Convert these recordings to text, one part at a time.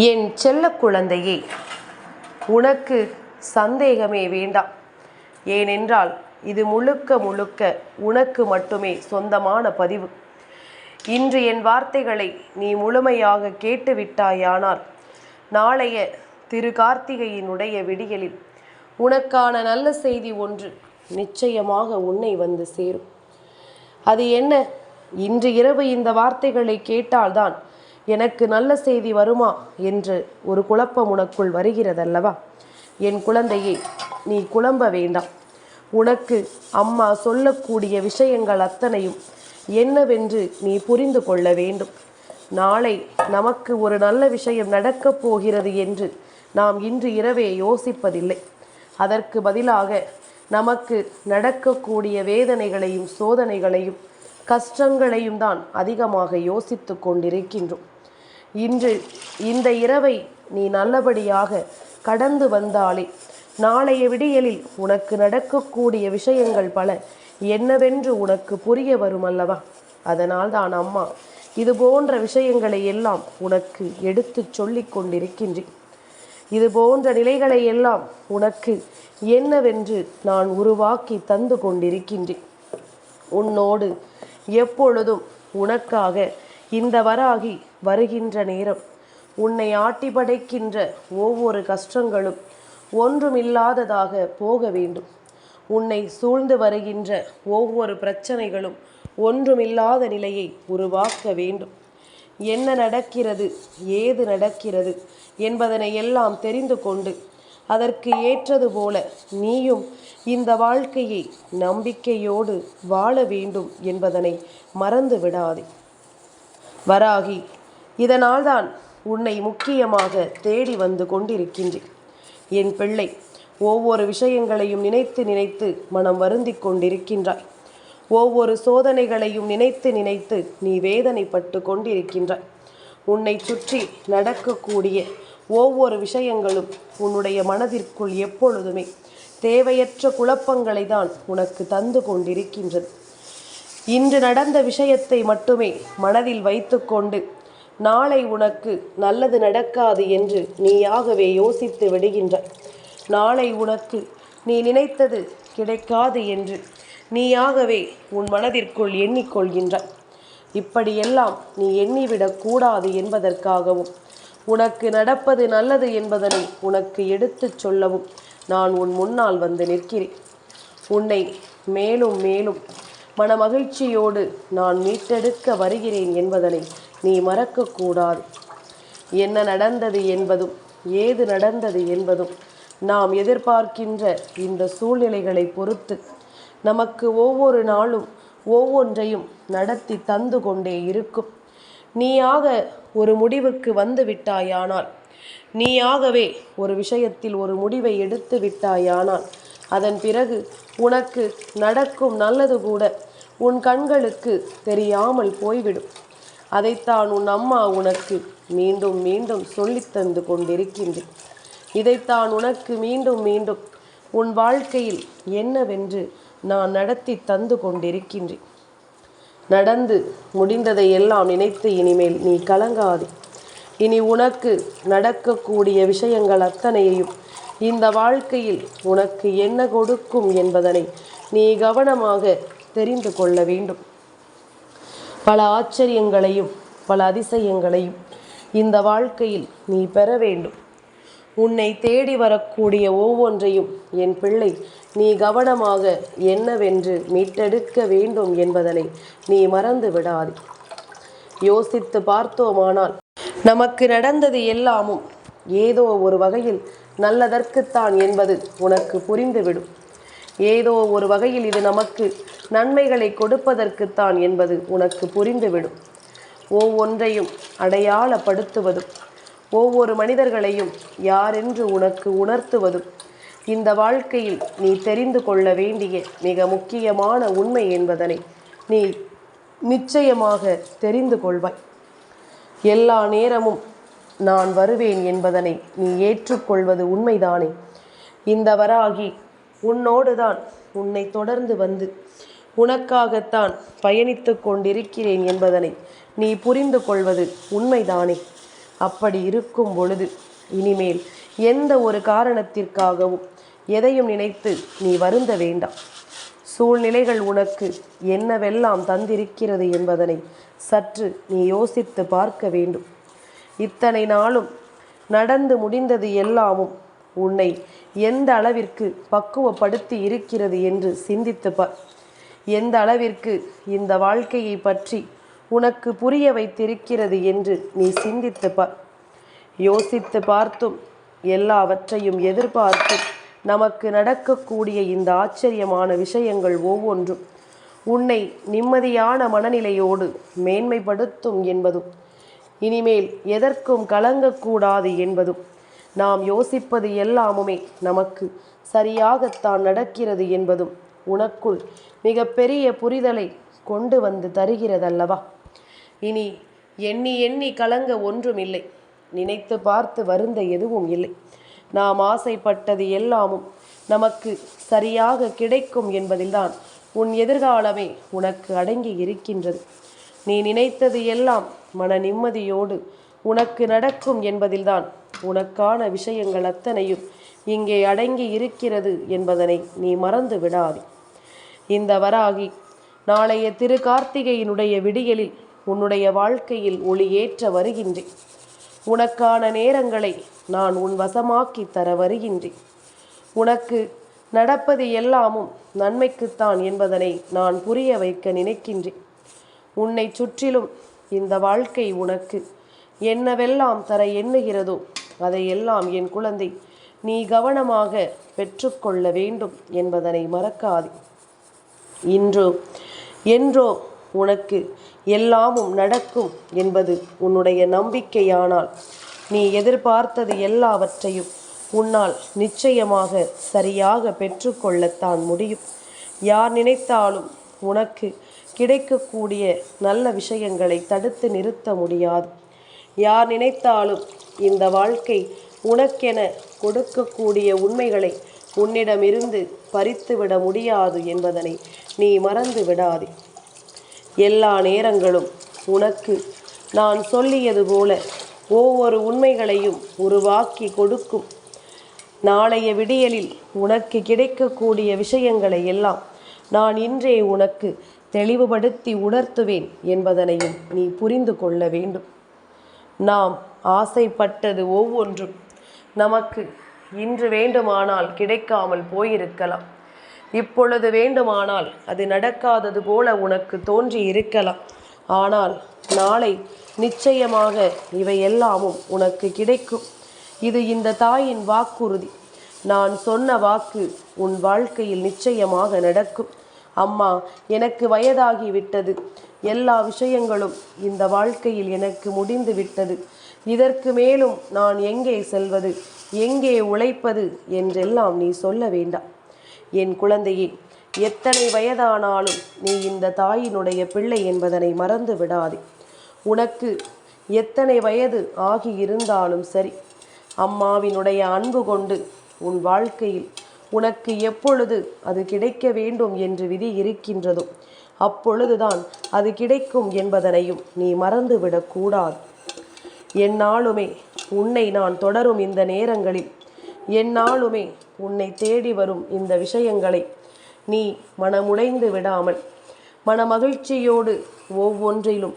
என் செல்ல குழந்தையே உனக்கு சந்தேகமே வேண்டாம். ஏனென்றால் இது முழுக்க முழுக்க உனக்கு மட்டுமே சொந்தமான பதிவு. இன்று என் வார்த்தைகளை நீ முழுமையாக கேட்டுவிட்டாயானால் நாளைய திரு கார்த்திகையினுடைய விடியலில் உனக்கான நல்ல செய்தி ஒன்று நிச்சயமாக உன்னை வந்து சேரும். அது என்ன? இன்று இரவு இந்த வார்த்தைகளை கேட்டால்தான் எனக்கு நல்ல செய்தி வருமா என்று ஒரு குழப்பம் உனக்குள் வருகிறதல்லவா? என் குழந்தையே நீ குழம்ப வேண்டாம். உனக்கு அம்மா சொல்லக்கூடிய விஷயங்கள் அத்தனையும் என்னவென்று நீ புரிந்து கொள்ள வேண்டும். நாளை நமக்கு ஒரு நல்ல விஷயம் நடக்கப் போகிறது என்று நாம் இன்று இரவே யோசிப்பதில்லை. அதற்கு பதிலாக நமக்கு நடக்கக்கூடிய வேதனைகளையும் சோதனைகளையும் கஷ்டங்களையும் தான் அதிகமாக யோசித்து கொண்டிருக்கின்றோம். இன்று இந்த இரவை நீ நல்லபடியாக கடந்து வந்தாலே. நாளைய விடியலில் உனக்கு நடக்கக்கூடிய விஷயங்கள் பல. என்னவென்று உனக்கு புரிய வரும் அல்லவா அதனால் தான் அம்மா இது போன்ற விஷயங்களை எல்லாம் உனக்கு எடுத்துச் சொல்லிக் கொண்டிருக்கின்றேன். இது போன்ற நிலைகளை எல்லாம் உனக்கு என்னவென்று நான் உருவாக்கி தந்து கொண்டிருக்கின்றேன். உன்னோடு எப்பொழுதும் உனக்காக இந்த வராகி வருகின்ற நேரம். உன்னை ஆட்டி படைக்கின்ற ஒவ்வொரு கஷ்டங்களும் ஒன்றுமில்லாததாக போக வேண்டும். உன்னை சூழ்ந்து வருகின்ற ஒவ்வொரு பிரச்சனைகளும் ஒன்றுமில்லாத நிலையை உருவாக்க வேண்டும். என்ன நடக்கிறது ஏது நடக்கிறது என்பதனை எல்லாம் தெரிந்து கொண்டு அதற்கு ஏற்றது போல நீயும் இந்த வாழ்க்கையை நம்பிக்கையோடு வாழ வேண்டும் என்பதனை மறந்து விடாதே வராகி இதனால்தான் உன்னை முக்கியமாக தேடி வந்து கொண்டிருக்கின்றேன். என் பிள்ளை ஒவ்வொரு விஷயங்களையும் நினைத்து நினைத்து மனம் வருந்தி கொண்டிருக்கின்றாய். ஒவ்வொரு சோதனைகளையும் நினைத்து நினைத்து நீ வேதனைப்பட்டு கொண்டிருக்கின்றாய். உன்னை சுற்றி நடக்கக்கூடிய ஒவ்வொரு விஷயங்களும் உன்னுடைய மனதிற்குள் எப்பொழுதுமே தேவையற்ற குழப்பங்களை தான் உனக்கு தந்து கொண்டிருக்கின்றது. இன்று நடந்த விஷயத்தை மட்டுமே மனதில் வைத்துக்கொண்டு நாளை உனக்கு நல்லது நடக்காது என்று நீயாகவே யோசித்து விடுகின்றாய் நாளை உனக்கு நீ நினைத்தது கிடைக்காது என்று நீயாகவே உன் மனதிற்குள் எண்ணிக்கொள்கின்றாய் இப்படியெல்லாம் நீ எண்ணிவிடக்கூடாது என்பதற்காகவும் உனக்கு நடப்பது நல்லது என்பதனை உனக்கு எடுத்துச் சொல்லவும் நான் உன் முன்னால் வந்து நிற்கிறேன். உன்னை மேலும் மேலும் மனமகிழ்ச்சியோடு நான் மீட்டெடுக்க வருகிறேன் என்பதனை நீ மறக்கக்கூடாது. என்ன நடந்தது என்பதும் ஏது நடந்தது என்பதும் நாம் எதிர்பார்க்கின்ற இந்த சூழ்நிலைகளை பொறுத்து நமக்கு ஒவ்வொரு நாளும் ஒவ்வொன்றையும் நடத்தி தந்து கொண்டே இருக்கும். நீயாக ஒரு முடிவுக்கு வந்து விட்டாயானால் நீயாகவே ஒரு விஷயத்தில் ஒரு முடிவை எடுத்து விட்டாயானால் அதன் பிறகு உனக்கு நடக்கும் நல்லது கூட உன் கண்களுக்கு தெரியாமல் போய்விடும். அதைத்தான் உன் அம்மா உனக்கு மீண்டும் மீண்டும் சொல்லித்தந்து கொண்டிருக்கின்றேன். இதைத்தான் உனக்கு மீண்டும் மீண்டும் உன் வாழ்க்கையில் என்னவென்று நான் நடத்தி தந்து கொண்டிருக்கின்றேன். நடந்து முடிந்ததை எல்லாம் நினைத்து இனிமேல் நீ கலங்காதே. இனி உனக்கு நடக்கக்கூடிய விஷயங்கள் அத்தனையையும் இந்த வாழ்க்கையில் உனக்கு என்ன கொடுக்கும் என்பதனை நீ கவனமாக தெரிந்து கொள்ள வேண்டும். பல ஆச்சரியங்களையும் பல அதிசயங்களையும் இந்த வாழ்க்கையில் நீ பெற வேண்டும். உன்னை தேடி வரக்கூடிய ஒவ்வொன்றையும் என் பிள்ளை நீ கவனமாக என்னவென்று மீட்டெடுக்க வேண்டும் என்பதனை நீ மறந்து விடாதே. யோசித்து பார்த்தோமானால் நமக்கு நடந்தது எல்லாமும் ஏதோ ஒரு வகையில் நல்லதற்குத்தான் என்பது உனக்கு புரிந்துவிடும். ஏதோ ஒரு வகையில் இது நமக்கு நன்மைகளை கொடுப்பதற்குத்தான் என்பது உனக்கு புரிந்துவிடும். ஒவ்வொன்றையும் அடையாளப்படுத்துவதும் ஒவ்வொரு மனிதர்களையும் யாரென்று உனக்கு உணர்த்துவதும் இந்த வாழ்க்கையில் நீ தெரிந்து கொள்ள வேண்டிய மிக முக்கியமான உண்மை என்பதனை நீ நிச்சயமாக தெரிந்து கொள்வாய். எல்லா நேரமும் நான் வருவேன் என்பதனை நீ ஏற்றுக்கொள்வது உண்மைதானே? இந்த வராகி உன்னோடுதான் உன்னை தொடர்ந்து வந்து உனக்காகத்தான் பயணித்து கொண்டிருக்கிறேன் என்பதனை நீ புரிந்து கொள்வது உண்மைதானே? அப்படி இருக்கும் பொழுது இனிமேல் எந்த ஒரு காரணத்திற்காகவும் எதையும் நினைத்து நீ வருந்த வேண்டாம். சூழ்நிலைகள் உனக்கு என்னவெல்லாம் தந்திருக்கிறது என்பதனை சற்று நீ யோசித்து பார்க்க வேண்டும். இத்தனை நாளும் நடந்து முடிந்தது எல்லாமும் உன்னை எந்த அளவிற்கு பக்குவப்படுத்தி இருக்கிறது என்று சிந்தித்து பார். எந்த அளவிற்கு இந்த வாழ்க்கையை பற்றி உனக்கு புரிய வைத்திருக்கிறது என்று நீ சிந்தித்து பார் யோசித்து பார்த்தும் எல்லாவற்றையும் எதிர்பார்த்தும் நமக்கு நடக்கக்கூடிய இந்த ஆச்சரியமான விஷயங்கள் ஒவ்வொன்றும் உன்னை நிம்மதியான மனநிலையோடு மேன்மைப்படுத்தும் என்பதும் இனிமேல் எதற்கும் கலங்கக்கூடாது என்பதும் நாம் யோசிப்பது எல்லாமுமே நமக்கு சரியாகத்தான் நடக்கிறது என்பதும் உனக்குள் மிகப்பெரிய புரிதலை கொண்டு வந்து தருகிறதல்லவா? இனி எண்ணி எண்ணி கலங்க ஒன்றும் இல்லை. நினைத்து பார்த்து வருந்த எதுவும் இல்லை. நாம் ஆசைப்பட்டது எல்லாமும் நமக்கு சரியாக கிடைக்கும் என்பதில்தான் உன் எதிர்காலமே உனக்கு அடங்கி இருக்கின்றது. நீ நினைத்தது எல்லாம் மன நிம்மதியோடு உனக்கு நடக்கும் என்பதில்தான் உனக்கான விஷயங்கள் அத்தனையும் இங்கே அடங்கி இருக்கிறது என்பதனை நீ மறந்து விடாதே. இந்த வராகி நாளைய திரு கார்த்திகையினுடைய விடியலில் உன்னுடைய வாழ்க்கையில் ஒளியேற்ற வருகின்றேன். உனக்கான நேரங்களை நான் உன் வசமாக்கி தர வருகின்றேன். உனக்கு நடப்பது எல்லாமும் நன்மைக்குத்தான் என்பதனை நான் புரிய வைக்க நினைக்கின்றேன். உன்னை சுற்றிலும் இந்த வாழ்க்கை உனக்கு என்னவெல்லாம் தர எண்ணுகிறதோ அதையெல்லாம் என் குழந்தை நீ கவனமாக பெற்றுக்கொள்ள வேண்டும் என்பதனை மறக்காதே. இன்றோ என்றோ உனக்கு எல்லாமும் நடக்கும் என்பது உன்னுடைய நம்பிக்கையானால். நீ எதிர்பார்த்தது எல்லாவற்றையும் உன்னால் நிச்சயமாக சரியாக பெற்றுக்கொள்ளத்தான் முடியும். யார் நினைத்தாலும் உனக்கு கிடைக்கக்கூடிய நல்ல விஷயங்களை தடுத்து நிறுத்த முடியாது. யார் நினைத்தாலும் இந்த வாழ்க்கை உனக்கென கொடுக்கக்கூடிய உண்மைகளை உன்னிடமிருந்து பறித்துவிட முடியாது என்பதனை நீ மறந்து விடாதே எல்லா நேரங்களும் உனக்கு நான் சொல்லியது போல ஒவ்வொரு உண்மைகளையும் உருவாக்கி கொடுக்கும். நாளைய விடியலில் உனக்கு கிடைக்கக்கூடிய விஷயங்களை எல்லாம் நான் இன்றே உனக்கு தெளிவுபடுத்தி உணர்த்துவேன் என்பதனையும் நீ புரிந்து கொள்ள வேண்டும். நாம் ஆசைப்பட்டது ஒவ்வொன்றும் நமக்கு இன்று வேண்டுமானால் கிடைக்காமல் போயிருக்கலாம். இப்பொழுது வேண்டுமானால் அது நடக்காதது போல உனக்கு தோன்றி இருக்கலாம் ஆனால் நாளை நிச்சயமாக இவை எல்லாமும் உனக்கு கிடைக்கும். இது இந்த தாயின் வாக்குறுதி. நான் சொன்ன வாக்கு உன் வாழ்க்கையில் நிச்சயமாக நடக்கும். அம்மா எனக்கு வயதாகி விட்டது. எல்லா விஷயங்களும் இந்த வாழ்க்கையில் எனக்கு முடிந்து விட்டது. இதற்கு மேலும் நான் எங்கே செல்வது? எங்கே உழைப்பது என்றெல்லாம் நீ சொல்ல வேண்டாம். என் குழந்தையே எத்தனை வயதானாலும் நீ இந்த தாயினுடைய பிள்ளை என்பதனை மறந்து விடாதே. உனக்கு எத்தனை வயது ஆகி இருந்தாலும் சரி அம்மாவினுடைய அன்பு கொண்டு உன் வாழ்க்கையில் உனக்கு எப்பொழுது அது கிடைக்க வேண்டும் என்று விதி இருக்கின்றதோ அப்பொழுதுதான் அது கிடைக்கும் என்பதனையும் நீ மறந்துவிடக்கூடாது. என்னாலுமே உன்னை நான் தொடரும் இந்த நேரங்களில். என்னாலுமே உன்னை தேடி வரும் இந்த விஷயங்களை. நீ மனமுடைந்து விடாமல் மனமகிழ்ச்சியோடு ஒவ்வொன்றிலும்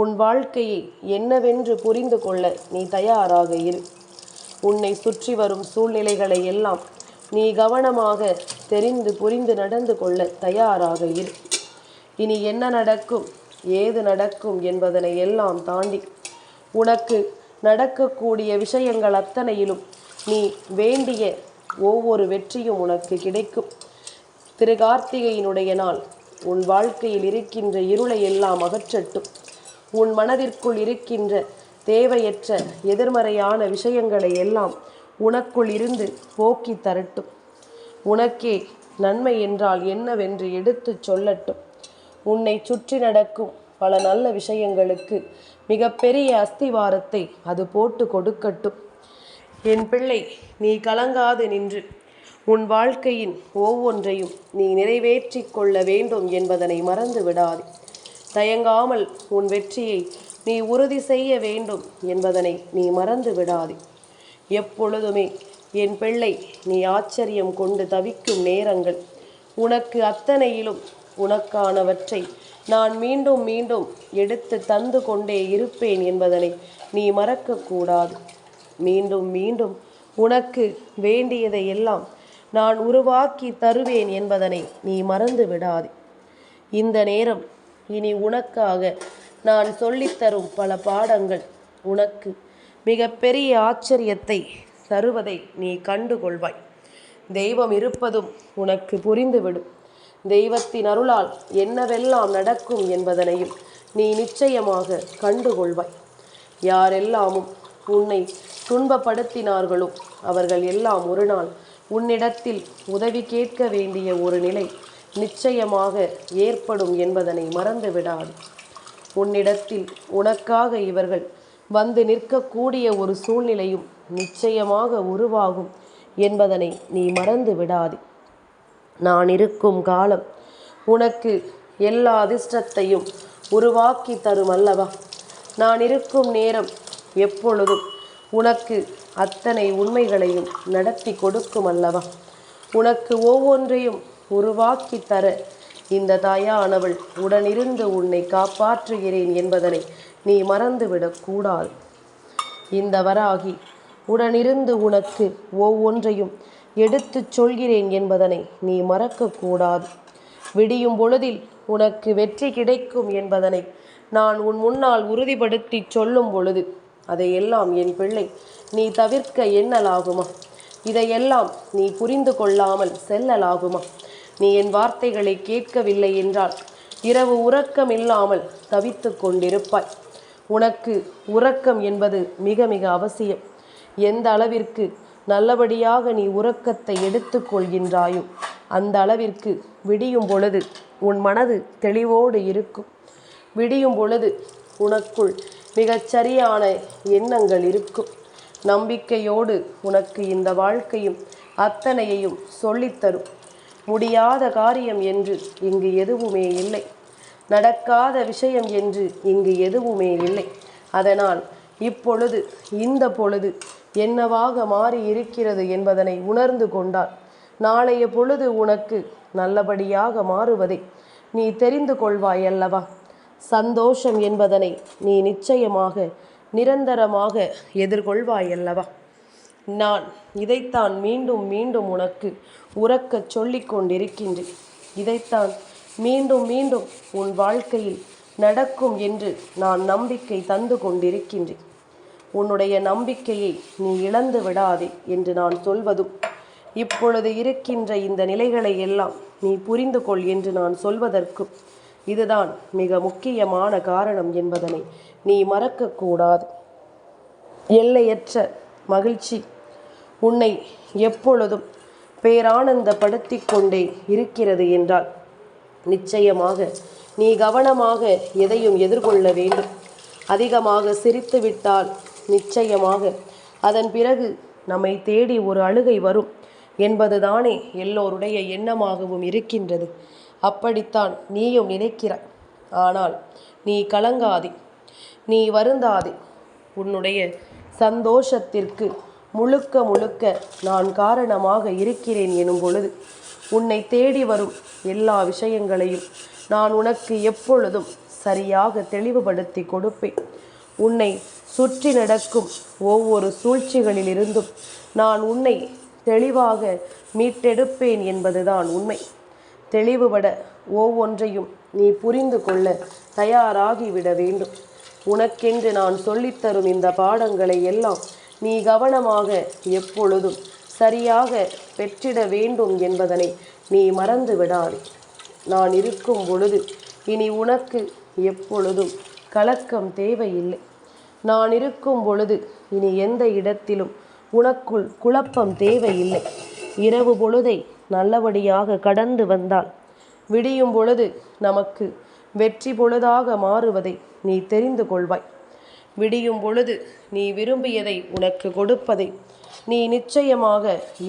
உன் வாழ்க்கையை என்னவென்று புரிந்து கொள்ள நீ தயாராக இரு. உன்னை சுற்றி வரும் சூழ்நிலைகளை எல்லாம் நீ கவனமாக தெரிந்து புரிந்து நடந்து கொள்ள தயாராக இரு. இனி என்ன நடக்கும் ஏது நடக்கும் என்பதனை எல்லாம் தாண்டி உனக்கு நடக்கக்கூடிய விஷயங்கள் அத்தனையிலும் நீ வேண்டிய ஒவ்வொரு வெற்றியும் உனக்கு கிடைக்கும். திரு கார்த்திகையினுடைய நாள் உன் வாழ்க்கையில் இருக்கின்ற இருளை எல்லாம் அகற்றட்டும். உன் மனதிற்குள் இருக்கின்ற தேவையற்ற எதிர்மறையான விஷயங்களை எல்லாம் உனக்குள் இருந்து போக்கி தரட்டும். உனக்கே நன்மை என்றால் என்னவென்று எடுத்துச் சொல்லட்டும். உன்னை சுற்றி நடக்கும் பல நல்ல விஷயங்களுக்கு மிகப்பெரிய அஸ்திவாரத்தை அது போட்டு கொடுக்கட்டும். என் பிள்ளை நீ கலங்காது நின்று. உன் வாழ்க்கையின் ஒவ்வொன்றையும் நீ நிறைவேற்றி கொள்ள வேண்டும் என்பதனை மறந்து விடாதே தயங்காமல் உன் வெற்றியை நீ உறுதி செய்ய வேண்டும் என்பதனை நீ மறந்து விடாதே எப்பொழுதுமே என் பிள்ளை நீ ஆச்சரியம் கொண்டு தவிக்கும் நேரங்கள். உனக்கு அத்தனையிலும் உனக்கானவற்றை நான் மீண்டும் மீண்டும் எடுத்து தந்து கொண்டே இருப்பேன் என்பதனை நீ மறக்கக்கூடாது. மீண்டும் மீண்டும் உனக்கு வேண்டியதை எல்லாம் நான் உருவாக்கி தருவேன் என்பதனை நீ மறந்து விடாது. இந்த நேரம் இனி உனக்காக நான் சொல்லித்தரும் பல பாடங்கள் உனக்கு மிகப்பெரிய ஆச்சரியத்தை தருவதை நீ கண்டுகொள்வாய். தெய்வம் இருப்பதும் உனக்கு புரிந்துவிடும். தெய்வத்தின் அருளால் என்னவெல்லாம் நடக்கும் என்பதனையும் நீ நிச்சயமாக கண்டுகொள்வாய். யாரெல்லாமும் உன்னை துன்பப்படுத்தினார்களோ அவர்கள் எல்லாம் ஒரு நாள் உன்னிடத்தில் உதவி கேட்க வேண்டிய ஒரு நிலை நிச்சயமாக ஏற்படும் என்பதனை மறந்து விடாது உன்னிடத்தில் உனக்காக இவர்கள் வந்து நிற்கக்கூடிய ஒரு சூழ்நிலையும் நிச்சயமாக உருவாகும் என்பதனை நீ மறந்து விடாதே நான் இருக்கும் காலம் உனக்கு எல்லா அதிர்ஷ்டத்தையும் உருவாக்கி தரும் அல்லவா? நான் இருக்கும் நேரம் எப்பொழுதும் உனக்கு அத்தனை உண்மைகளையும் நடத்தி கொடுக்கும் அல்லவா? உனக்கு ஒவ்வொன்றையும் உருவாக்கி தர இந்த தாயானவள் உடனிருந்து உன்னை காப்பாற்றுகிறேன் என்பதனை நீ மறந்துவிடக் கூடாது. இந்த வராகி உடனிருந்து உனக்கு ஒவ்வொன்றையும் எடுத்துச் சொல்கிறேன் என்பதனை நீ மறக்கக்கூடாது. விடியும் பொழுதில் உனக்கு வெற்றி கிடைக்கும் என்பதனை நான் உன் முன்னால் உறுதிப்படுத்தி சொல்லும் பொழுது அதையெல்லாம் என் பிள்ளை நீ தவிர்க்க எண்ணலாகுமா? இதையெல்லாம் நீ புரிந்து கொள்ளாமல் செல்லலாகுமா? நீ என் வார்த்தைகளை கேட்கவில்லை என்றால் இரவு உறக்கம் இல்லாமல் தவித்து கொண்டிருப்பாய். உனக்கு உறக்கம் என்பது மிக மிக அவசியம். எந்த அளவிற்கு நல்லபடியாக நீ உறக்கத்தை எடுத்துக்கொள்கின்றாயோ? அந்த அளவிற்கு விடியும் பொழுது உன் மனது தெளிவோடு இருக்கும். விடியும் பொழுது உனக்குள் மிகச்சரியான எண்ணங்கள் இருக்கும். நம்பிக்கையோடு உனக்கு இந்த வாழ்க்கையும் அத்தனையையும் சொல்லித்தரும். முடியாத காரியம் என்று இங்கு எதுவுமே இல்லை. நடக்காத விஷயம் என்று இங்கு எதுவுமே இல்லை. அதனால் இப்பொழுது இந்த பொழுது என்னவாக மாறி இருக்கிறது என்பதனை உணர்ந்து கொண்டால் நாளைய பொழுது உனக்கு நல்லபடியாக மாறுவதை. நீ தெரிந்து கொள்வாய் அல்லவா சந்தோஷம் என்பதனை நீ நிச்சயமாக நிரந்தரமாக எதிர்கொள்வாய் அல்லவா நான் இதைத்தான் மீண்டும் மீண்டும் உனக்கு உறக்கச் சொல்லிக் கொண்டிருக்கின்றேன். இதைத்தான் மீண்டும் மீண்டும் உன் வாழ்க்கையில் நடக்கும் என்று நான் நம்பிக்கை தந்து கொண்டிருக்கின்றேன். உன்னுடைய நம்பிக்கையை நீ இழந்து விடாதே என்று நான் சொல்வதும் இப்பொழுது இருக்கின்ற இந்த நிலைகளை எல்லாம் நீ புரிந்து கொள் என்று நான் சொல்வதற்கும் இதுதான் மிக முக்கியமான காரணம் என்பதனை நீ மறக்கக்கூடாது எல்லையற்ற மகிழ்ச்சி உன்னை எப்பொழுதும் பேரானந்தப்படுத்தி கொண்டே இருக்கிறது என்றால் நிச்சயமாக நீ கவனமாக எதையும் எதிர்கொள்ள வேண்டும். அதிகமாக சிரித்துவிட்டால் நிச்சயமாக. அதன் பிறகு நம்மை தேடி ஒரு அழுகை வரும். என்பதுதானே எல்லோருடைய எண்ணமாகவும் இருக்கின்றது. அப்படித்தான் நீயும் நினைக்கிறாய். ஆனால் நீ கலங்காதே. நீ வருந்தாதே. உன்னுடைய சந்தோஷத்திற்கு முழுக்க முழுக்க நான் காரணமாக இருக்கிறேன் எனும் பொழுது உன்னை தேடி வரும் எல்லா விஷயங்களையும் நான் உனக்கு எப்பொழுதும் சரியாக தெளிவுபடுத்தி கொடுப்பேன். உன்னை சுற்றி நடக்கும் ஒவ்வொரு சூழ்ச்சிகளிலிருந்தும் நான் உன்னை தெளிவாக மீட்டெடுப்பேன் என்பதுதான் உண்மை. தெளிவுபட ஒவ்வொன்றையும் நீ புரிந்து கொள்ள தயாராகிவிட வேண்டும். உனக்கென்று நான் சொல்லித்தரும் இந்த பாடங்களை எல்லாம் நீ கவனமாக எப்பொழுதும் சரியாக பெற்றிட வேண்டும் என்பதனை நீ மறந்து விடாதே நான் இருக்கும் பொழுது இனி உனக்கு எப்பொழுதும் கலக்கம் தேவையில்லை. நான் இருக்கும் பொழுது இனி எந்த இடத்திலும் உனக்குள் குழப்பம் தேவையில்லை. இரவு பொழுதை நல்லபடியாக கடந்து வந்தால் விடியும் பொழுது நமக்கு வெற்றி பொழுதாக மாறுவதை நீ தெரிந்து கொள்வாய். விடியும் பொழுது நீ விரும்பியதை உனக்கு கொடுப்பதை நீ நிச்சயமாக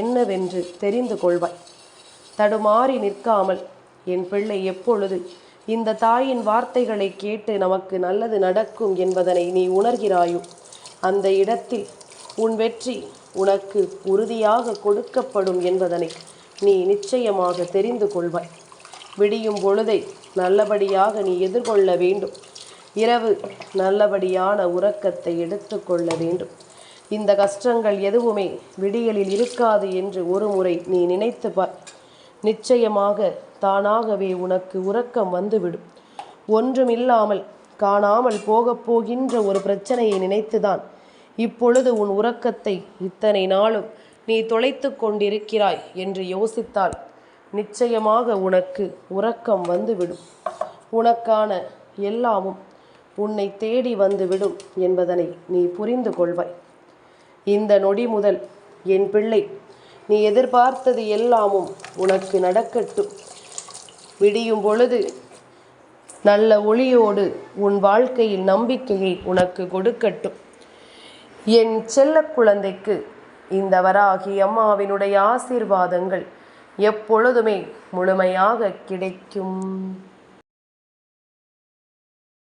என்னவென்று தெரிந்து கொள்வாய். தடுமாறி நிற்காமல் என் பிள்ளை எப்பொழுது இந்த தாயின் வார்த்தைகளை கேட்டு நமக்கு நல்லது நடக்கும் என்பதனை நீ உணர்கிறாயோ? அந்த இடத்தில் உன் வெற்றி உனக்கு உறுதியாக கொடுக்கப்படும் என்பதனை நீ நிச்சயமாக தெரிந்து கொள்வாய். விடியும் பொழுதை நல்லபடியாக நீ எதிர்கொள்ள வேண்டும். இரவு நல்லபடியான உறக்கத்தை எடுத்துக்கொள்ள வேண்டும். இந்த கஷ்டங்கள் எதுவுமே விடியலில் இருக்காது என்று ஒரு முறை நீ நினைத்து பார் நிச்சயமாக தானாகவே உனக்கு உறக்கம் வந்துவிடும். ஒன்றுமில்லாமல் காணாமல் போகப் போகின்ற ஒரு பிரச்சனையை நினைத்துதான் இப்பொழுது உன் உறக்கத்தை இத்தனை நாளும் நீ தொலைத்து கொண்டிருக்கிறாய் என்று யோசித்தால் நிச்சயமாக உனக்கு உறக்கம் வந்துவிடும். உனக்கான எல்லாமும் உன்னை தேடி வந்துவிடும் என்பதனை நீ புரிந்து கொள்வாய். இந்த நொடி முதல் என் பிள்ளை நீ எதிர்பார்த்தது எல்லாமும் உனக்கு நடக்கட்டும். விடியும் பொழுது நல்ல ஒளியோடு உன் வாழ்க்கையில் நம்பிக்கையை உனக்கு கொடுக்கட்டும். என் செல்ல குழந்தைக்கு இந்த வராகி அம்மாவினுடைய ஆசீர்வாதங்கள் எப்பொழுதுமே முழுமையாக கிடைக்கும்.